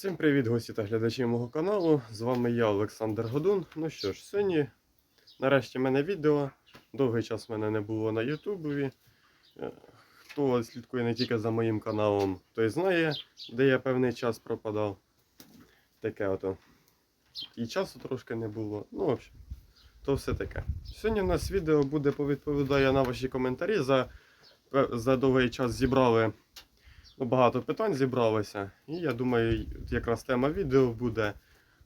Всім привіт, гості та глядачі мого каналу. З вами я, Олександр Годун. Ну що ж, сьогодні нарешті в мене відео. Довгий час в мене не було на Ютубі. Е, Хто слідкує не тільки за моїм каналом, той знає, де я певний час пропадав. Таке ото. І часу трошки не було. Ну, в общем, то все таке. Сьогодні у нас відео буде повідповідає на ваші коментарі. За, за довгий час зібрали Ну, багато питань зібралося. І я думаю, якраз тема відео буде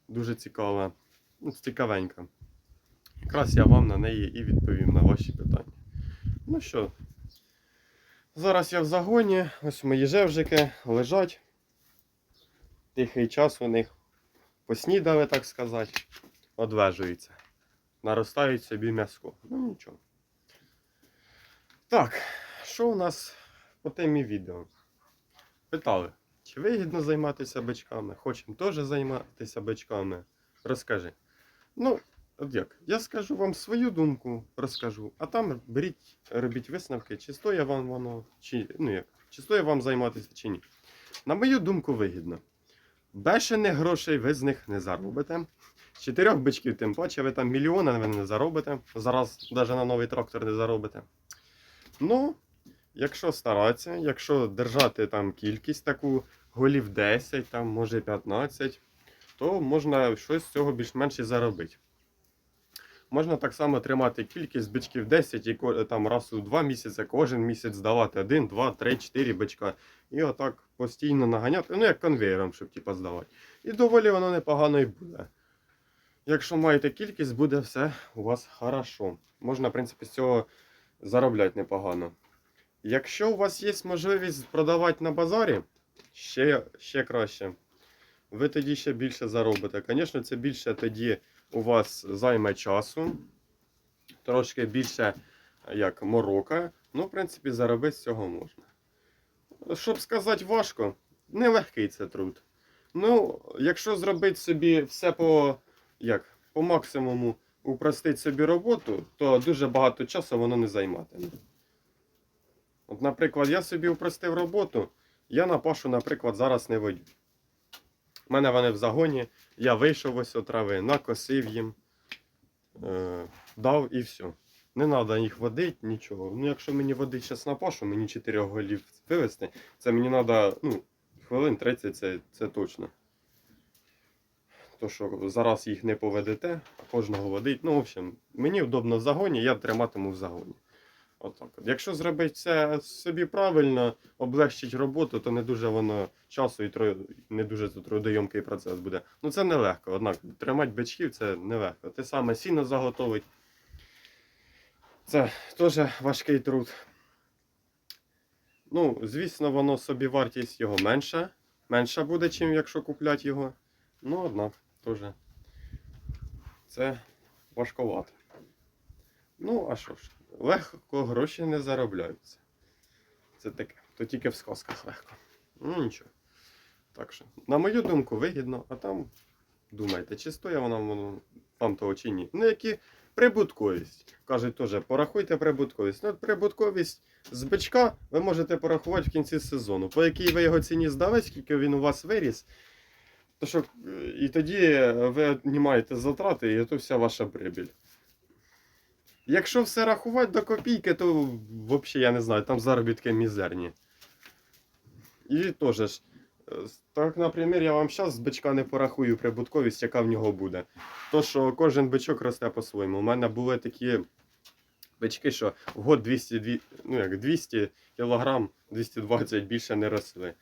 дуже цікава, ну, цікавенька. Якраз я вам на неї і відповім на ваші питання. Ну що, зараз я в загоні, ось мої жевжики лежать. Тихий час у них поснідали, так сказати, одвежуються. Наростають собі м'яско. Ну нічого. Так, що у нас по темі відео? Питали, чи вигідно займатися бичками? Хочемо теж займатися бичками. Розкажи. Ну, от як? Я скажу вам свою думку, розкажу, а там беріть, робіть висновки, чи стоїть вам воно, чи ну як, чи стоїть вам займатися, чи ні. На мою думку, вигідно. Бешених грошей ви з них не заробите. Чотирьох бичків, тим паче, ви там мільйона ви не заробите. Зараз навіть на новий трактор не заробите. Ну, Якщо старатися, якщо держати там кількість таку, голів 10, там, може 15, то можна щось з цього більш-менш і заробити. Можна так само тримати кількість бичків 10 і там раз у 2 місяці, кожен місяць здавати 1, 2, 3, 4 бичка. І отак постійно наганяти, ну як конвейером, щоб типа здавати. І доволі воно непогано і буде. Якщо маєте кількість, буде все у вас хорошо. Можна, в принципі, з цього заробляти непогано. Якщо у вас є можливість продавати на базарі, ще, ще краще. Ви тоді ще більше заробите. Звісно, це більше тоді у вас займе часу, трошки більше як морока. Ну, в принципі, заробити з цього можна. Щоб сказати важко, нелегкий це труд. Ну, якщо зробити собі все по, як, по максимуму, упростити собі роботу, то дуже багато часу воно не займатиме. От, наприклад, я собі упростив роботу, я на пашу, наприклад, зараз не водю. У мене вони в загоні, я вийшов ось трави, накосив їм, е, дав і все. Не треба їх водити, нічого. Ну, якщо мені водити зараз на пашу, мені 4 голів вивезти, це мені треба ну, хвилин 30, це, це точно. То що зараз їх не поведете, кожного водить. Ну, в общем, мені удобно в загоні, я триматиму в загоні. Отак. Якщо зробити це собі правильно, облегчить роботу, то не дуже воно часу і тро- не дуже трудойомкий процес буде. Ну це нелегко. Однак тримати бичків це нелегко. Те саме сіно заготовить. Це теж важкий труд. Ну, звісно, воно собі вартість його менша. Менша буде, чим якщо купляти його. Ну, однак, теж це важковато. Ну, а що ж, легко гроші не заробляються. Це таке. То тільки в сказках легко. Ну нічого. Так що, на мою думку, вигідно, а там думайте, чи воно воно вам того чи ні. Ну, які прибутковість. Кажуть теж, порахуйте прибутковість. Ну, прибутковість з бичка ви можете порахувати в кінці сезону. По якій ви його ціні здали, скільки він у вас виріс. То що, е, і тоді ви знімаєте затрати, і то вся ваша прибіль. Якщо все рахувати до копійки, то взагалі я не знаю, там заробітки мізерні. І теж ж. е, Так, наприклад, я вам зараз з бичка не порахую прибутковість, яка в нього буде. То, що кожен бичок росте по-своєму. У мене були такі бички, що в год 200, ну, як 200 кг, 220 більше не росли.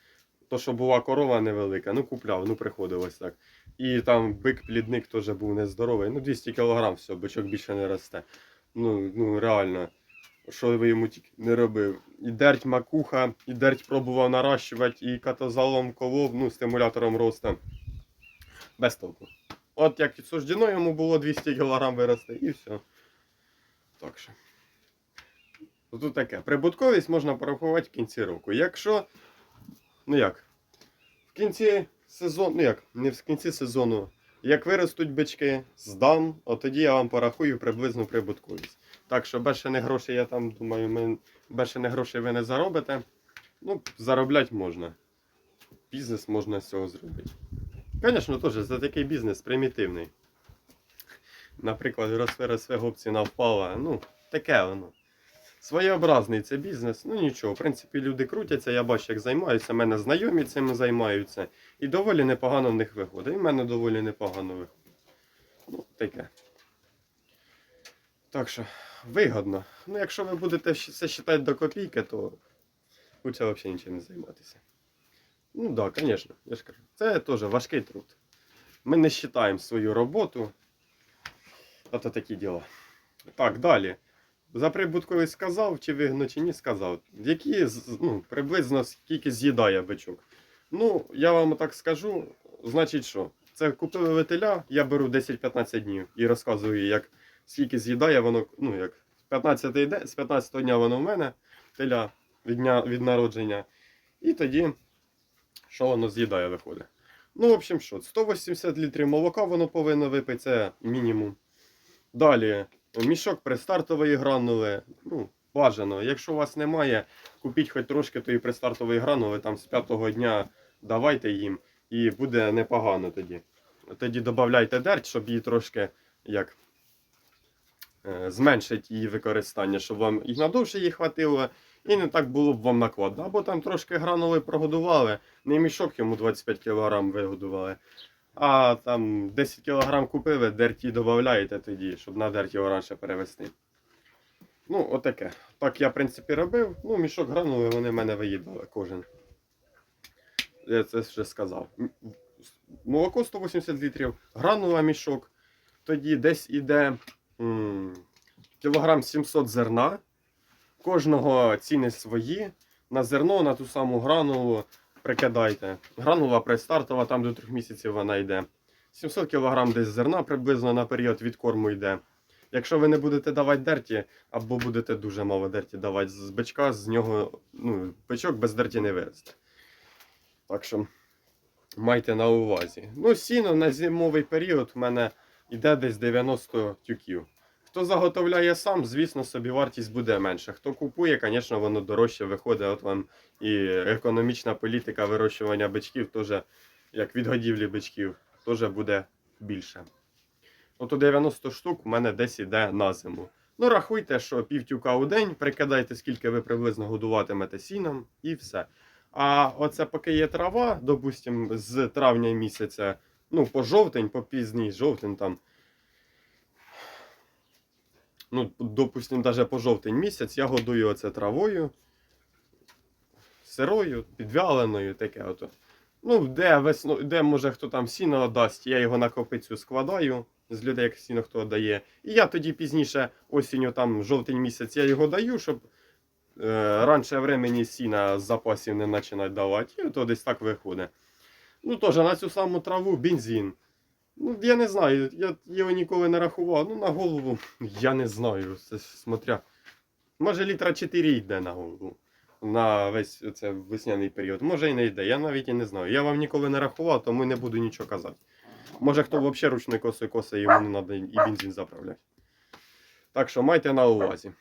То, що була корова невелика, ну купляв, ну приходилось так. І там бик-плідник теж був нездоровий. Ну 200 кг, все, бичок більше не росте. Ну, ну реально, що ви йому тільки не робив. І дерть макуха, і дерть пробував наращувати, і катозалом колов, ну, стимулятором росту. Без толку. От як і суждено йому було 200 кг вирости, і все. Так що. Тут таке. Прибутковість можна порахувати в кінці року. Якщо. Ну як? В кінці сезону. Ну як, не в кінці сезону. Як виростуть бички, здам, от тоді я вам порахую приблизну прибутковість. Так що бешених грошей, я там думаю, ми, бешених грошей ви не заробите. Ну, заробляти можна. Бізнес можна з цього зробити. Звісно, теж за такий бізнес примітивний. Наприклад, росте росте гопціна впала. Ну, таке воно. Своєобразний це бізнес, ну нічого, в принципі, люди крутяться, я бачу, як займаються, мене знайомі цим займаються. І доволі непогано в них виходить. І в мене доволі непогано виходить. Ну, таке. Так що, вигодно. Ну, якщо ви будете це вважати до копійки, то лучше взагалі нічим не займатися. Ну так, да, звісно, я ж кажу. Це теж важкий труд. Ми не вважаємо свою роботу. Ото такі діла. Так, далі. За прибутковий сказав, чи вигідно, чи ні, сказав. Які ну, приблизно скільки з'їдає бичок. Ну, я вам так скажу, значить що? Це купили ветеля, я беру 10-15 днів і розказую, як скільки з'їдає воно, ну як 15 день, з 15 дня воно в мене, теля від, дня, від народження. І тоді, що воно з'їдає, виходить. Ну, в общем, що, 180 літрів молока воно повинно випити, це мінімум. Далі, мішок пристартової гранули. Ну, бажано. Якщо у вас немає, купіть хоч трошки тої пристартової гранули, там з п'ятого дня давайте їм, і буде непогано тоді. Тоді додавайте дерть, щоб її трошки як е, зменшить її використання, щоб вам і надовше її хватило, і не так було б вам накладно. Або там трошки гранули прогодували, не мішок йому 25 кг вигодували. А там 10 кг купили, дерті додаєте тоді, щоб на дерті його раніше перевести. Ну, отаке. Так я, в принципі, робив. Ну, мішок гранули, вони в мене виїдали кожен. Я це вже сказав. Молоко 180 літрів, гранула мішок. Тоді десь іде м, кілограм 700 зерна. Кожного ціни свої. На зерно, на ту саму гранулу прикидайте. Гранула предстартова, там до трьох місяців вона йде. 700 кг десь зерна приблизно на період відкорму йде. Якщо ви не будете давати дерті, або будете дуже мало дерті давати з бичка, з нього ну, бичок без дерті не виросте. Так що майте на увазі. Ну, сіно на зимовий період в мене йде десь 90 тюків. Хто заготовляє сам, звісно, собі вартість буде менша. Хто купує, звісно, воно дорожче виходить. От вам і економічна політика вирощування бичків, теж, як відгодівлі бичків, теж буде більше. Ото 90 штук у мене десь іде на зиму. Ну, рахуйте, що пів тюка у день, прикидайте, скільки ви приблизно годуватимете сіном, і все. А оце поки є трава, допустим, з травня місяця, ну, по жовтень, по пізній жовтень там. Ну, допустим, навіть по жовтень місяць я годую оце травою, сирою, підвяленою, таке ото. Ну, де весно, де може хто там сіно дасть, я його на копицю складаю з людей, як сіно хто дає. І я тоді пізніше осінню, там жовтень місяць, я його даю, щоб е, раніше времені сіна з запасів не починати давати. І то десь так виходить. Ну, теж на цю саму траву бензин. Ну, я не знаю, я його ніколи не рахував. Ну, на голову, я не знаю. Це смотря. Може літра 4 йде на голову. На весь це весняний період. Може і не йде. Я навіть і не знаю. Я вам ніколи не рахував, тому не буду нічого казати. Може хто взагалі ручною косою коса, йому не треба і бензин заправляти. Так що майте на увазі.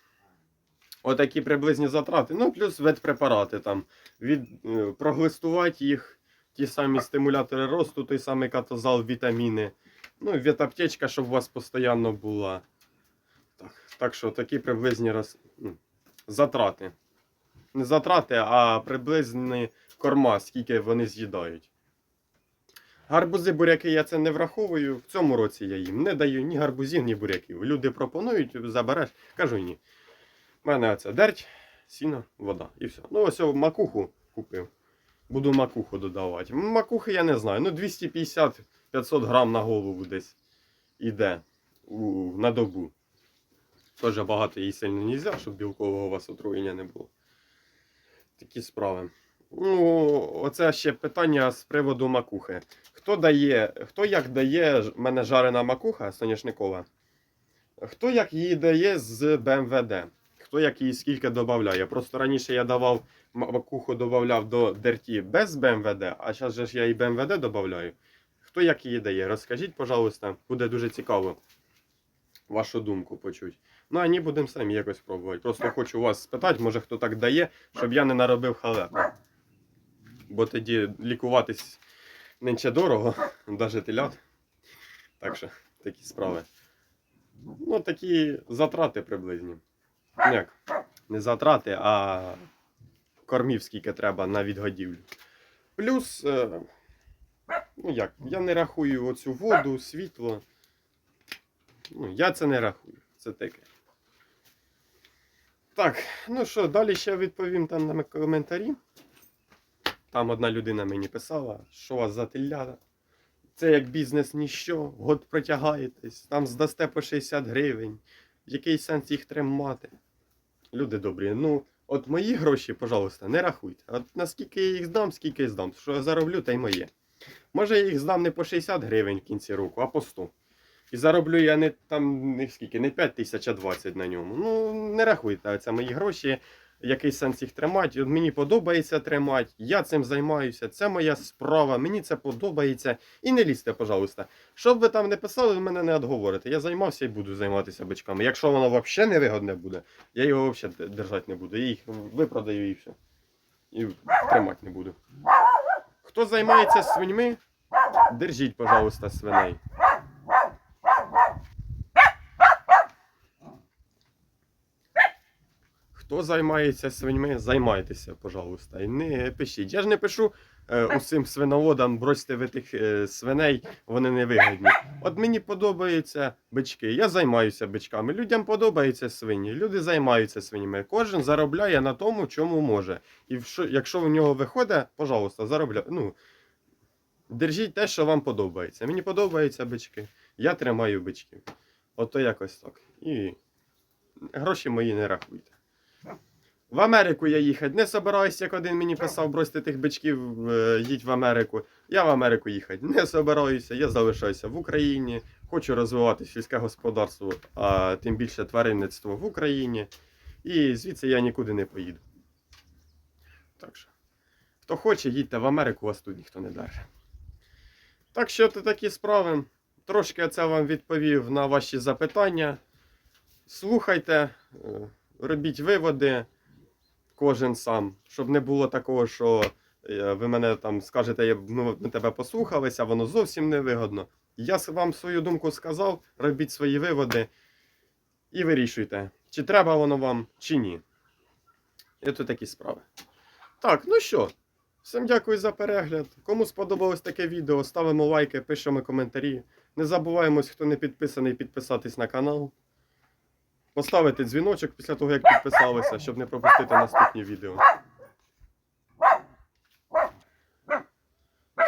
Отакі приблизні затрати. Ну, плюс ветпрепарати там. Від, е, проглистувати їх, ті самі стимулятори росту, той самий катозал, вітаміни. Ну, і ветаптечка, щоб у вас постійно була. Так, так що такі приблизні роз... ну, затрати. Не затрати, а приблизні корма, скільки вони з'їдають. Гарбузи, буряки я це не враховую. В цьому році я їм не даю ні гарбузів, ні буряків. Люди пропонують, забереш. Кажу ні. У мене оце дерть, сіно, вода. І все. Ну, ось макуху купив. Буду макуху додавати. Макухи я не знаю. Ну, 250-500 грам на голову десь іде у, на добу. Теж багато їй сильно не можна, щоб білкового у вас отруєння не було. Такі справи. Ну, оце ще питання з приводу макухи. Хто дає, хто як дає мене жарена макуха соняшникова? Хто як її дає з БМВД? Хто як її скільки додає? Просто раніше я давав макуху додавав до дерті без БМВД, а зараз же ж я і БМВД додаю. Хто як її дає? Розкажіть, пожалуйста, буде дуже цікаво вашу думку почути. Ну, а ні, будемо самі якось пробувати. Просто хочу вас спитати, може хто так дає, щоб я не наробив халепу. Бо тоді лікуватись нинче дорого, навіть телят. Так що такі справи. Ну, такі затрати приблизні. Як? Не затрати, а кормів скільки треба на відгодівлю. Плюс, е, ну як, я не рахую оцю воду, світло. Ну, я це не рахую. Це таке. Так, ну що, далі ще відповім там на коментарі. Там одна людина мені писала, що у вас за телята. Це як бізнес ніщо, год протягаєтесь, там здасте по 60 гривень. Який сенс їх тримати? Люди добрі, ну, от мої гроші, пожалуйста, не рахуйте. От наскільки я їх здам, скільки здам. Що я зароблю, та й моє. Може, я їх здам не по 60 гривень в кінці року, а по 100. І зароблю я не там не скільки, не 5 тисяч, а 20 на ньому. Ну, не рахуйте, це мої гроші. Який сенс їх тримати? Мені подобається тримати, я цим займаюся, це моя справа, мені це подобається. І не лізьте, пожалуйста. Що б ви там не писали, ви мене не відговорите. Я займався і буду займатися бичками. Якщо воно взагалі невигодне буде, я його взагалі держати не буду. Я їх випродаю і все. І тримати не буду. Хто займається свиньми, держіть, пожалуйста, свиней. Хто займається свиньми, займайтеся, пожалуйста. І не пишіть. Я ж не пишу е, усім свиноводам, бросьте ви тих е, свиней, вони не вигідні. От мені подобаються бички, я займаюся бичками. Людям подобаються свині, люди займаються свинями. Кожен заробляє на тому, чому може. І що- якщо в нього виходить, пожалуйста, заробляйте. Ну, держіть те, що вам подобається. Мені подобаються бички. Я тримаю бичків. Ото якось так. І гроші мої не рахуйте. В Америку я їхати не собираюсь, як один мені писав, бросьте тих бичків, е, їдь в Америку. Я в Америку їхати не собираюся, я залишаюся в Україні. Хочу розвивати сільське господарство, а тим більше тваринництво в Україні. І звідси я нікуди не поїду. Так що, хто хоче, їдьте в Америку, вас тут ніхто не держить. Так що то такі справи. Трошки я це вам відповів на ваші запитання. Слухайте, е, робіть виводи, кожен сам, щоб не було такого, що е, ви мене там скажете, ну, ми тебе послухалися, воно зовсім не вигодно. Я вам свою думку сказав, робіть свої виводи і вирішуйте, чи треба воно вам, чи ні. То такі справи. Так, ну що, всім дякую за перегляд. Кому сподобалось таке відео, ставимо лайки, пишемо коментарі. Не забуваємось, хто не підписаний, підписатись на канал. Поставити дзвіночок після того, як підписалися, щоб не пропустити наступні відео.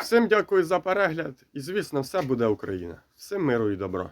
Всім дякую за перегляд і, звісно, все буде Україна. Всім миру і добра.